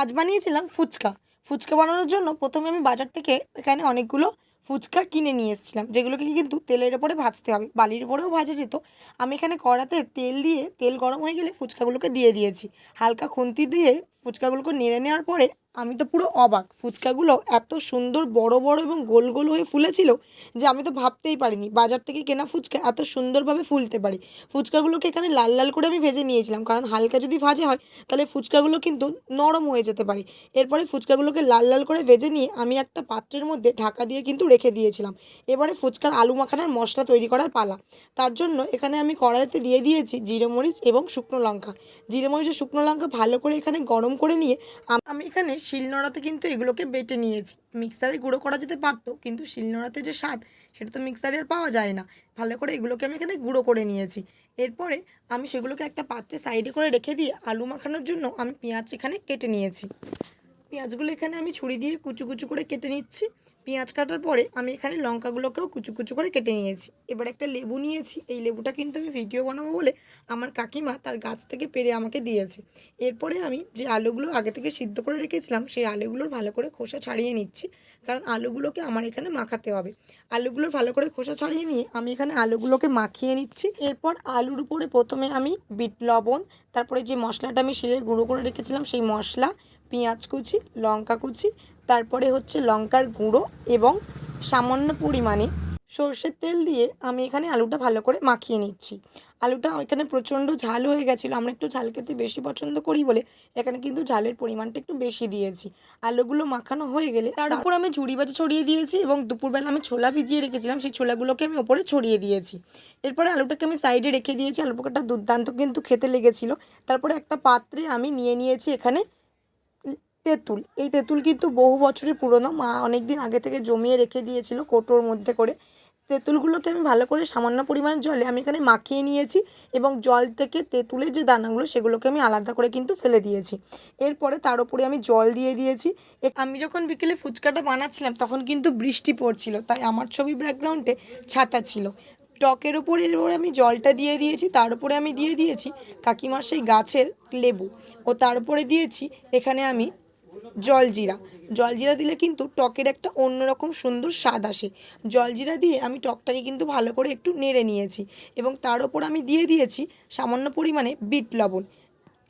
আজ বানিয়েছিলাম ফুচকা। ফুচকা বানানোর জন্য প্রথমে আমি বাজার থেকে এখানে অনেকগুলো ফুচকা কিনে নিয়ে এসেছিলাম, যেগুলোকে কিন্তু তেলের ওপরে ভাজতে হবে। বালির ওপরেও ভাজে যেত। আমি এখানে কড়াতে তেল দিয়ে, তেল গরম হয়ে গেলে ফুচকাগুলোকে দিয়ে দিয়েছি। হালকা খুন্তি দিয়ে ফুচকাগুলোকে নেড়ে নেওয়ার পরে আমি তো পুরো অবাক। ফুচকাগুলো এত সুন্দর, বড় বড় এবং গোল গোল হয়ে ফুলেছিল যে আমি তো ভাবতেই পারিনি। বাজার থেকে কেনা ফুচকা এত সুন্দরভাবে ফুলতে পারে। ফুচকাগুলোকে এখানে লাল লাল করে আমি ভেজে নিয়েছিলাম, কারণ হালকা যদি ভাজা হয়, তাহলে ফুচকাগুলো কিন্তু নরম হয়ে যেতে পারে। এরপরে ফুচকাগুলোকে লাল লাল করে ভেজে নিয়ে আমি একটা পাত্রের মধ্যে ঢাকা দিয়ে কিন্তু রেখে দিয়েছিলাম। এবারে ফুচকার আলু মাখানার মশলা তৈরি করার পালা। তার জন্য এখানে আমি কড়াইতে দিয়ে দিয়েছি জিরে মরিচ এবং শুকনো লঙ্কা। জিরে মরিচ ও শুকনো লঙ্কা ভালো করে এখানে গরম করে নিয়ে আমি এখানে শিলনোড়াতে কিন্তু এগুলোকে বেটে নিয়েছি। মিক্সারে গুঁড়ো করা যেতে পারতো, কিন্তু শিলনোড়াতে যে স্বাদ, সেটা তো মিক্সারে আর পাওয়া যায় না। ভালো করে এগুলোকে আমি এখানে গুঁড়ো করে নিয়েছি। এরপরে আমি সেগুলোকে একটা পাত্রে সাইডে করে রেখে দিয়ে আলু মাখানোর জন্য আমি পেঁয়াজ এখানে কেটে নিয়েছি। পেঁয়াজগুলো এখানে আমি ছুরি দিয়ে কুচু কুচু করে কেটে নিচ্ছি। পেঁয়াজ কাটার পরে আমি এখানে লঙ্কাগুলোকেও কুচু কুচু করে কেটে নিয়েছি। এবার একটা লেবু নিয়েছি। এই লেবুটা কিন্তু আমি ভিডিও বানাবো বলে আমার কাকিমা তার গাছ থেকে পেরে আমাকে দিয়েছে। এরপরে আমি যে আলুগুলো আগে থেকে সিদ্ধ করে রেখেছিলাম, সেই আলুগুলোর ভালো করে খোসা ছাড়িয়ে নিচ্ছি। কারণ আলুগুলোকে আমার এখানে মাখাতে হবে। আলুগুলো ভালো করে খোসা ছাড়িয়ে নিয়ে আমি এখানে আলুগুলোকে মাখিয়ে নিচ্ছি। এরপর আলুর উপরে প্রথমে আমি বিট লবণ, তারপরে যে মশলাটা আমি শিলে গুঁড়ো করে রেখেছিলাম, সেই মশলা, পেঁয়াজ কুচি, লঙ্কা কুচি তারপরে হচ্ছে লঙ্কার গুঁড়ো এবং সামান্য পরিমাণে সর্ষের তেল দিয়ে আমি এখানে আলুটা ভালো করে মাখিয়ে নিচ্ছি। আলুটা এখানে প্রচণ্ড ঝাল হয়ে গেছিল, আমরা একটু ঝাল খেতে বেশি পছন্দ করি বলে এখানে কিন্তু ঝালের পরিমাণটা একটু বেশি দিয়েছি। আলুগুলো মাখানো হয়ে গেলে তার উপর আমি ঝুড়ি বাজা ছড়িয়ে দিয়েছি এবং দুপুরবেলা আমি ছোলা ভিজিয়ে রেখেছিলাম, সেই ছোলাগুলোকে আমি ওপরে ছড়িয়ে দিয়েছি। এরপরে আলুটাকে আমি সাইডে রেখে দিয়েছি আলু পোকাটা দুর্দান্ত কিন্তু খেতে লেগেছিলো। তারপরে একটা পাত্রে আমি নিয়ে নিয়েছি এখানে তেঁতুল। এই তেঁতুল কিন্তু বহু বছরের পুরনো। মা অনেক দিন আগে থেকে জমিয়ে রেখে দিয়েছিল কোটোর মধ্যে করে। তেঁতুলগুলোকে আমি ভালো করে সামান্য পরিমাণে জলে আমি এখানে মাখিয়ে নিয়েছি এবং জল থেকে তেঁতুলের যে দানাগুলো সেগুলোকে আমি আলাদা করে কিন্তু ফেলে দিয়েছি। এরপরে তার উপরে আমি জল দিয়ে দিয়েছি। আমি যখন বিকেলে ফুচকাটা বানাচ্ছিলাম তখন কিন্তু বৃষ্টি পড়ছিল, তাই আমার ছবি ব্যাকগ্রাউন্ডে ছাতা ছিল। টকের উপরে এরপরে আমি জলটা দিয়ে দিয়েছি, তার উপরে আমি দিয়ে দিয়েছি কাকিমার সেই গাছের লেবু। ও তার উপরে দিয়েছি, এখানে আমি জলজিরা। জলজিরা দিলে কিন্তু টকের একটা অন্যরকম সুন্দর স্বাদ আসে। জলজিরা দিয়ে আমি টকটাকে কিন্তু ভালো করে একটু নেড়ে নিয়েছি এবং তার ওপর আমি দিয়ে দিয়েছি সামান্য পরিমাণে বিট লবণ।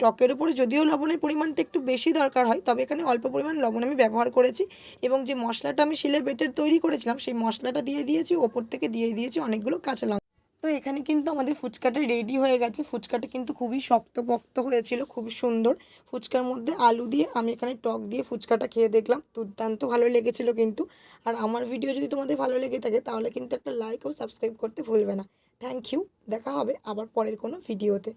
টকের উপরে যদিও লবণের পরিমাণটা একটু বেশি দরকার হয়, তবে এখানে অল্প পরিমাণ লবণ আমি ব্যবহার করেছি এবং যে মশলাটা আমি শিলে বেটের তৈরি করেছিলাম, সেই মশলাটা দিয়ে দিয়েছি, ওপর থেকে দিয়ে দিয়েছি অনেকগুলো কাঁচা লঙ্কা। এখানে কিন্তু আমাদের ফুচকাটা রেডি হয়ে গেছে। ফুচকাটা কিন্তু খুবই শক্তপক্ত হয়েছিল, খুব সুন্দর। ফুচকার মধ্যে আলু দিয়ে আমি এখানে টক দিয়ে ফুচকাটা খেয়ে দেখলাম। দুর্দান্ত ভালো লেগেছিল কিন্তু। আর আমার ভিডিও যদি তোমাদের ভালো লেগে থাকে, তাহলে কিন্তু একটা লাইক ও সাবস্ক্রাইব করতে ভুলবে না। থ্যাংক ইউ দেখা হবে আবার পরের কোনো ভিডিওতে